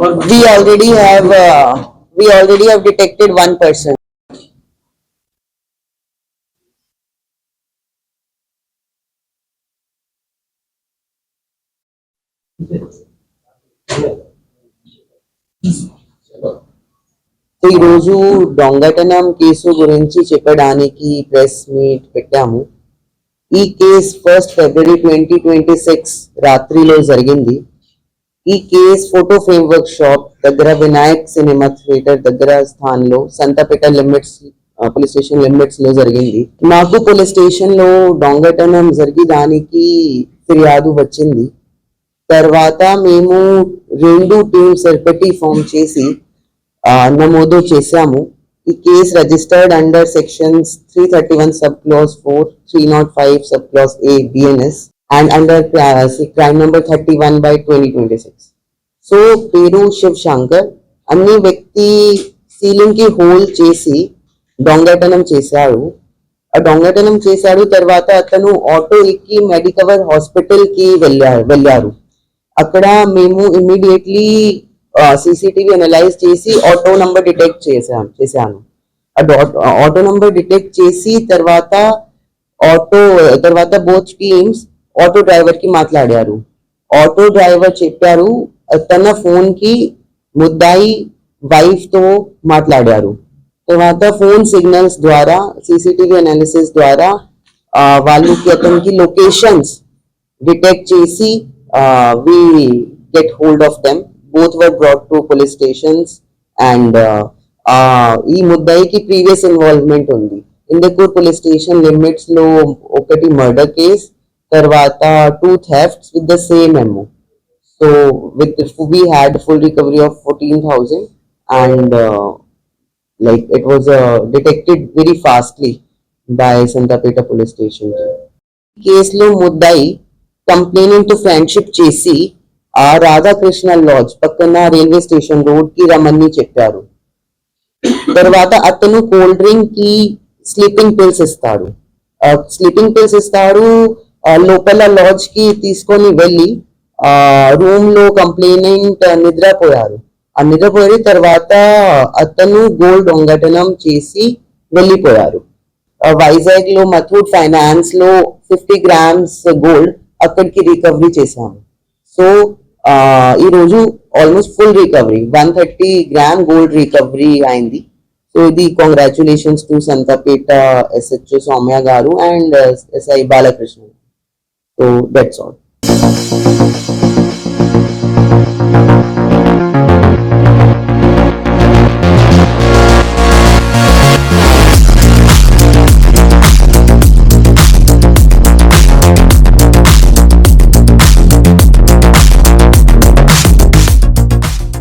We already have, uh, we already have detected one person. ఈరోజు के case గురించి చెప్పడానికి ప్రెస్ మీట్ పెట్టాము ఈ కేసు ఫస్ట్ ఈ కేస్ ఫోటో వర్క్ షాప్ దగ్గర వినాయక్ సినిమా థియేటర్ దగ్గర స్థానంలో Santhapeta limits police station limits లో జరిగింది నాకు పోలీస్ స్టేషన్ లో దొంగటనం జరిగి దానికి ఫిర్యాదు వచ్చింది తర్వాత మేము రెండు టీమ్స్ సరిపెట్టి ఫామ్ చేసి నమోదు చేశాము ఈ case registered under sections three thirty one sub clause four three not five sub clause A BNS and under crime number 31 by 2026. So, Peru Shiv Shankar, అన్ని వ్యక్తి సీలింగ్ కి హోల్ చేసి దొంగటనం చేశాడు ఆ దొంగటనం చేశాడు తర్వాత అతను ఆటో ఎక్కి మెడికవర్ హాస్పిటల్ కి వెళ్ళారు వెళ్ళారు అక్కడ మేము ఇమ్మీడియట్లీ సీసీటీవీ అనలైజ్ చేసి ఆటో నంబర్ డిటెక్ట్ చేశాం చేశాను ఆటో నంబర్ డిటెక్ట్ చేసి తర్వాత ఆటో తర్వాత బోత్ టీమ్స్ ఆటో డ్రైవర్ కి మాట్లాడారు ఆటో డ్రైవర్ చెప్పారు తన ఫోన్కి ముద్దాయి వైఫ్తో మాట్లాడారు తర్వాత ఫోన్ సిగ్నల్స్ ద్వారా సీసీటీవీ అనాలిసిస్ ద్వారా వాళ్ళు అతనికి లొకేషన్స్ డిటెక్ట్ చేసి we get hold of them both were brought to police stations and ఈ ముద్దాయికి ప్రీవియస్ ఇన్వాల్వ్మెంట్ ఉంది ఇందకూర్ పోలీస్ స్టేషన్ లిమిట్స్ లో ఒకటి మర్డర్ కేస్ తరువాత two thefts with the same amount so with this we had full recovery of 14000 and like it was detected very fastly by Santhapeta police station కేసులో ముద్దాయి కంపెయినింగ్ to friendship చేసి ఆ రాధాకృష్ణ లॉज పక్కన railway station road కి రమన్నీ చెప్పారు తరువాత అతను కోల్ డ్రింక్ కి స్లీపింగ్ పిల్స్ ఇస్తాడు స్లీపింగ్ పిల్స్ ఇస్తాడు లోపల లాడ్జ్ కి తీసుకొని వెళ్ళి ఆ రూమ్ లో కంప్లైనెంట్ నిద్రపోయారు ఆ నిద్రపోయిన తర్వాత అతను గోల్డ్ దొంగటనం చేసి వెళ్ళిపోయారు వైజాగ్ లో మథూర్ ఫైనాన్స్ లో ఫిఫ్టీ గ్రామ్స్ గోల్డ్ అక్కడికి రికవరీ చేశాము సో ఈ రోజు almost full recovery one thirty gram gold recovery అయింది సో ఇది congratulations to Santhapeta SH Soumya garu and SI Balakrishna So that's all.